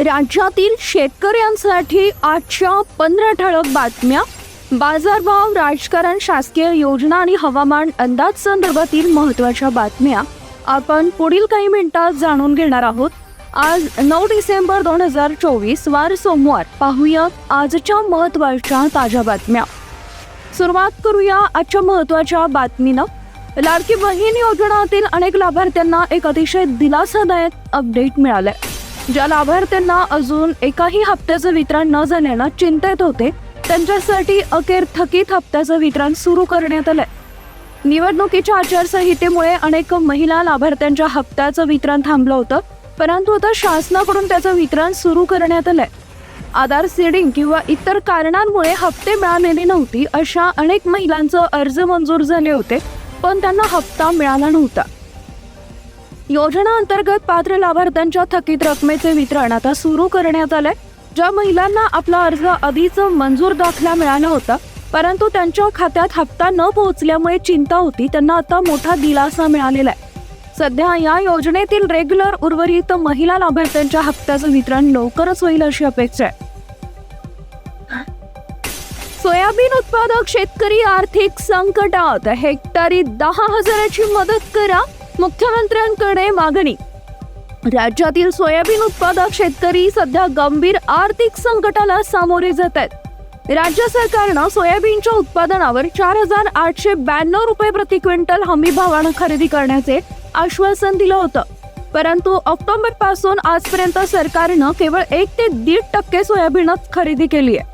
राज्यातील शेतकऱ्यांसाठी आजच्या पंधरा ठळक बातम्या. बाजारभाव राजकारण शासकीय योजना आणि हवामान अंदाज संदर्भातील महत्त्वाच्या बातम्या. आपण पुढील काही मिनिटात जाणून घेणार आहोत. आज नऊ डिसेंबर दोन हजार चोवीस वार सोमवार. पाहूया आजच्या महत्त्वाच्या ताज्या बातम्या. सुरुवात करूया आजच्या महत्त्वाच्या बातमीनं. लाडकी बहीण योजनातील अनेक लाभार्थ्यांना एक अतिशय दिलासादायक अपडेट मिळालंय. ज्या लाभार्थ्यांना अजून एकाही हप्त्याचं वितरण न झाल्यानं चिंतेत होते त्यांच्यासाठी अखेर थकीत हप्त्याचं वितरण सुरू करण्यात आलंय. निवडणुकीच्या आचारसंहितेमुळे अनेक महिला लाभार्थ्यांच्या हप्त्याचं वितरण थांबलं होतं परंतु आता शासनाकडून त्याचं वितरण सुरू करण्यात आलंय. आधार सीडिंग किंवा इतर कारणांमुळे हप्ते मिळालेले नव्हती अशा अनेक महिलांचं अर्ज मंजूर झाले होते पण त्यांना हप्ता मिळाला नव्हता. योजना अंतर्गत पात्र लाभार्थ्यांच्या थकीत रकमेचे वितरण आता सुरू करण्यात आलंय. ज्या महिलांना आपला अर्ज आधीच मंजूर दाखला मिळाला होता परंतु त्यांच्या खात्यात हप्ता न पोहोचल्यामुळे चिंता होती त्यांना आता मोठा दिलासा मिळालेला आहे. सध्या या योजनेतील रेग्युलर उर्वरित महिला लाभार्थ्यांच्या हप्त्याचं वितरण लवकरच होईल अशी अपेक्षा आहे. सोयाबीन उत्पादक शेतकरी आर्थिक संकटात. हेक्टरी दहा हजाराची मदत करा मुख्यमंत्र्यांकडे मागणी. राज्यातील सोयाबीन उत्पादक शेतकरी सध्या गंभीर आर्थिक संकटाला सामोरे जात आहेत. राज्य सरकारनं सोयाबीनच्या उत्पादनावर चार हजार आठशे ब्याण्णव रुपये प्रति क्विंटल हमी भावानं खरेदी करण्याचे आश्वासन दिलं होतं. परंतु ऑक्टोबरपासून आजपर्यंत सरकारनं केवळ एक ते दीड टक्के सोयाबीनच खरेदी केली आहे.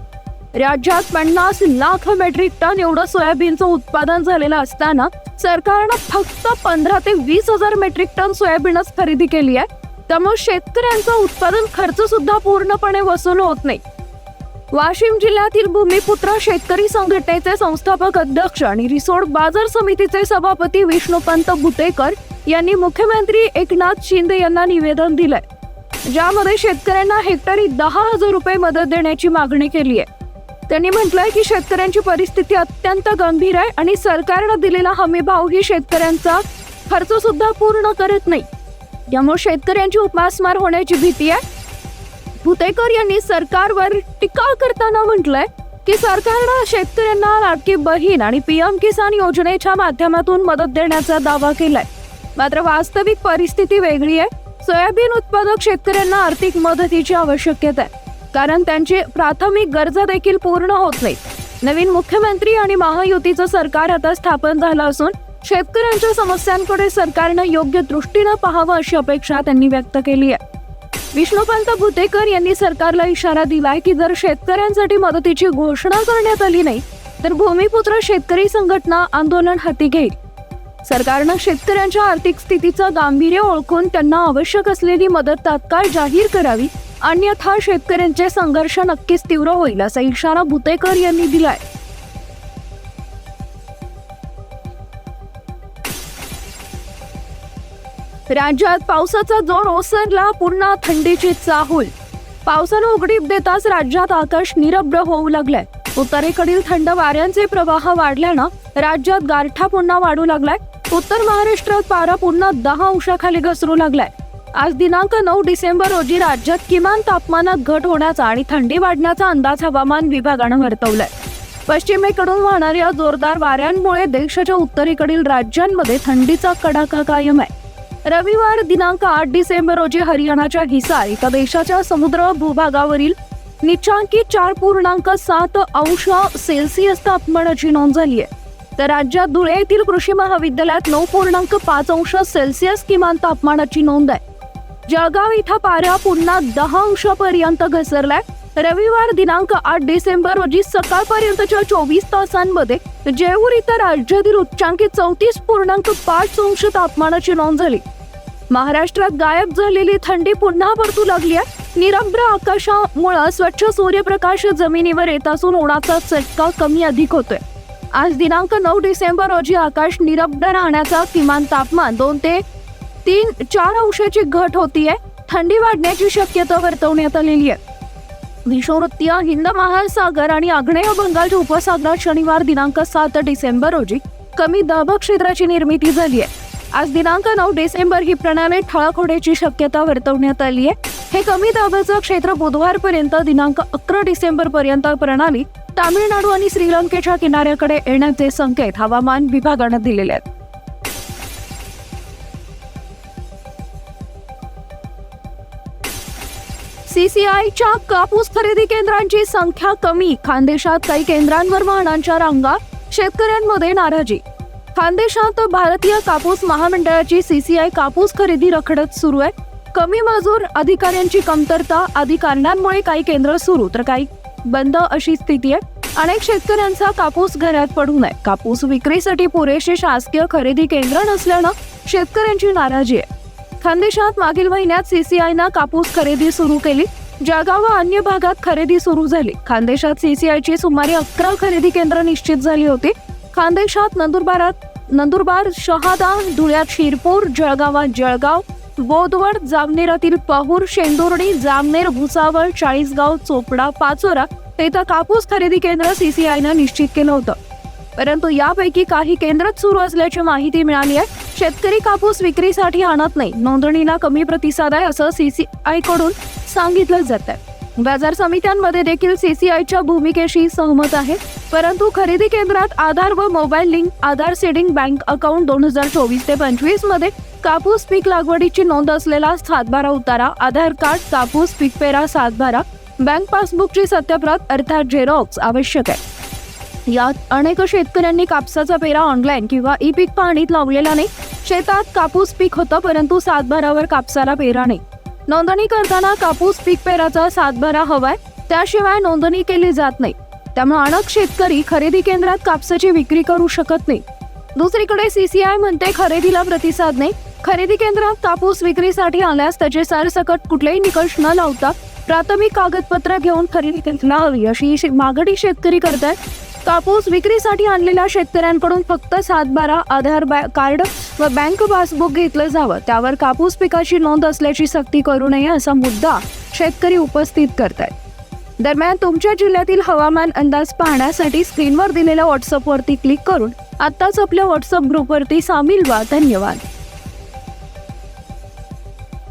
राज्यात पन्नास लाख मेट्रिक टन एवढं सोयाबीनचं उत्पादन झालेलं असताना सरकारनं फक्त पंधरा ते वीस हजार मेट्रिक टन सोयाबीनच खरेदी केली आहे. त्यामुळे शेतकऱ्यांचा उत्पादन खर्च सुद्धा पूर्णपणे वसूल होत नाही. वाशिम जिल्ह्यातील भूमिपुत्र शेतकरी संघटनेचे संस्थापक अध्यक्ष आणि रिसोड बाजार समितीचे सभापती विष्णुपंत गुतेकर यांनी मुख्यमंत्री एकनाथ शिंदे यांना निवेदन दिलंय. ज्यामध्ये शेतकऱ्यांना हेक्टरी दहा हजार रुपये मदत देण्याची मागणी केली आहे. त्यांनी म्हटलंय की शेतकऱ्यांची परिस्थिती अत्यंत गंभीर आहे आणि सरकारनं दिलेला हमी भाव ही शेतकऱ्यांचा खर्च सुद्धा पूर्ण करत नाही. यामुळे शेतकऱ्यांची उपासमार होण्याची भीती आहे. भुतेकर यांनी सरकारवर टीका करताना म्हटलंय की सरकारनं शेतकऱ्यांना लाडकी बहीण आणि पीएम किसान योजनेच्या माध्यमातून मदत देण्याचा दावा केलाय. मात्र वास्तविक परिस्थिती वेगळी आहे. सोयाबीन उत्पादक शेतकऱ्यांना आर्थिक मदतीची आवश्यकता आहे. कारण त्यांची प्राथमिक गरजा देखील पूर्ण होत नाहीत. नवीन मुख्यमंत्री आणि महायुतीचं सरकार आता स्थापन झालं असून शेतकऱ्यांच्या समस्यांकडे सरकारनं योग्य दृष्टीनं पाहावं अशी अपेक्षा त्यांनी व्यक्त केली आहे. विष्णुपंत भुतेकर यांनी सरकारला इशारा दिलाय की जर शेतकऱ्यांसाठी मदतीची घोषणा करण्यात आली नाही तर भूमिपुत्र शेतकरी संघटना आंदोलन हाती घेईल. सरकारनं शेतकऱ्यांच्या आर्थिक स्थितीचं गांभीर्य ओळखून त्यांना आवश्यक असलेली मदत तात्काळ जाहीर करावी अन्यथा शेतकऱ्यांचे संघर्ष नक्कीच तीव्र होईल असा इशारा भुतेकर यांनी दिलाय. राज्यात पावसाचा जोर ओसरला पुन्हा थंडीची चाहूल. पावसानं उघडीप देताच राज्यात आकाश निरभ्र होऊ लागलंय. उत्तरेकडील थंड वाऱ्यांचे प्रवाह वाढल्यानं राज्यात गारठा पुन्हा वाढू लागलाय. उत्तर महाराष्ट्रात पारा पुन्हा दहा अंशाखाली घसरू लागलाय. आज दिनांक नऊ डिसेंबर रोजी राज्यात किमान तापमानात घट होण्याचा आणि थंडी वाढण्याचा अंदाज हवामान विभागानं वर्तवलाय. पश्चिमेकडून वाहणाऱ्या जोरदार वाऱ्यांमुळे देशाच्या उत्तरेकडील राज्यांमध्ये थंडीचा कडाका कायम आहे. रविवार दिनांक आठ डिसेंबर रोजी हरियाणाच्या हिसार एका देशाच्या समुद्र भूभागावरील निचांकी चार पूर्णांक सात अंश सेल्सिअस तापमानाची नोंद झाली आहे. तर राज्यात धुळे येथील कृषी महाविद्यालयात नऊ पूर्णांक पाच अंश सेल्सिअस किमान तापमानाची नोंद आहे. जळगाव इथं पारा पुन्हा दहा अंशापर्यंत घसरलाय. रविवार दिनांक आठ डिसेंबर रोजी सकाळपर्यंतच्या चोवीस तासांमध्ये जेऊर इथं राज्यातील उच्चांकी चौतीस पूर्णांक पाच अंश तापमानाची नोंद झाली. महाराष्ट्रात गायब झालेली थंडी पुन्हा परतू लागली आहे निरभ्र आकाशामुळं स्वच्छ सूर्यप्रकाश जमिनीवर येत असून उन्हाचा चटका कमी अधिक होतोय. आज दिनांक नऊ डिसेंबर रोजी आकाश निरभ्र राहण्याचा किमान तापमान दोन ते तीन चार अंशाची घट होतीये. थंडी वाढण्याची शक्यता वर्तवण्यात आलेली आहे. विषुववृत्तीय हिंद महासागर आणि आग्नेय बंगालच्या उपसागरात शनिवार दिनांक सात डिसेंबर रोजी कमी दाब क्षेत्राची निर्मिती झाली आहे. आज दिनांक नऊ डिसेंबर ही प्रणाली ठळक होण्याची शक्यता वर्तवण्यात आली आहे. हे कमी दाबाचं क्षेत्र बुधवारपर्यंत दिनांक अकरा डिसेंबर पर्यंत प्रणाली तामिळनाडू आणि श्रीलंकेच्या किनाऱ्याकडे येण्याचे संकेत हवामान विभागानं दिलेले आहेत. सीसीआयच्या कापूस खरेदी केंद्रांची संख्या कमी. खानदेशात काही केंद्रांवर वाहनांच्या रांगा शेतकऱ्यांमध्ये नाराजी. खानदेशात भारतीय कापूस महामंडळाची सीसीआय कापूस खरेदी रखडत सुरू आहे. कमी मजूर अधिकाऱ्यांची कमतरता आदी कारणांमुळे काही केंद्र सुरू तर काही बंद अशी स्थिती आहे. अनेक शेतकऱ्यांचा कापूस घरात पडू नये. कापूस विक्रीसाठी पुरेसे शासकीय खरेदी केंद्र नसल्यानं शेतकऱ्यांची नाराजी आहे. खानदेशात मागील महिन्यात सीसीआयनं कापूस खरेदी सुरू केली. जळगाव व अन्य भागात खरेदी सुरू झाली. खानदेशात सीसीआयची सुमारे अकरा खरेदी केंद्र निश्चित झाली होती. खानदेशात नंदुरबारात नंदुरबार शहादा धुळ्यात शिरपूर जळगावात जळगाव बोदवड जामनेरातील पाहूर शेंदुर्णी जामनेर भुसावळ चाळीसगाव चोपडा पाचोरा इथं कापूस खरेदी केंद्र सीसीआयनं निश्चित केलं होतं. परंतु यापैकी काही केंद्रच सुरू असल्याची माहिती मिळाली आहे. शेतकरी कापूस विक्रीसाठी आणत नाही. नोंदणीला कमी प्रतिसाद आहे असं सीसीआयकडून सांगितलं जात आहे बाजार समित्यांमध्ये देखील सीसीआयच्या भूमिकेशी सहमत आहे. परंतु खरेदी केंद्रात आधार व mobile link Aadhaar seeding bank account दोन हजार चोवीस ते पंचवीसमध्ये कापूस पीक लागवडीची नोंद असलेला सातबारा उतारा आधार कार्ड कापूस पीक पेरा सातबारा बँक पासबुकची सत्यप्रत अर्थात झेरॉक्स आवश्यक आहे. यात अनेक शेतकऱ्यांनी कापसाचा पेरा ऑनलाईन किंवा ई पीक पाहणीत लावलेला नाही. शेतात कापूस पीक होतं परंतु सातबारावर कापसाला पेरा नाही. नोंदणी करताना कापूस पीक पेराचा सातबारा हवाय त्याशिवाय नोंदणी केली जात नाही. त्यामुळे अनेक शेतकरी खरेदी केंद्रात कापसाची विक्री करू शकत नाही. दुसरीकडे सीसीआय म्हणते खरेदीला प्रतिसाद नाही. खरेदी केंद्रात कापूस विक्रीसाठी आल्यास त्याचे सरसकट कुठलेही निकष न लावता प्राथमिक कागदपत्र घेऊन खरेदी केंद्राला हवी. अशी शे- मागणी शेतकरी करतात कापूस विक्रीसाठी आणलेल्या शेतकऱ्यांकडून फक्त सातबारा आधार बॅ- कार्ड व बँक पासबुक घेतलं जावं. त्यावर कापूस पिकाची नोंद असल्याची सक्ती करू नये असा मुद्दा शेतकरी उपस्थित करतात दरम्यान तुमच्या जिल्ह्यातील हवामान अंदाज पाहण्यासाठी स्क्रीनवर दिलेल्या व्हॉट्सअपवरती क्लिक करून आत्ताच आपल्या व्हॉट्सअप ग्रुपवरती सामील व्हा. धन्यवाद.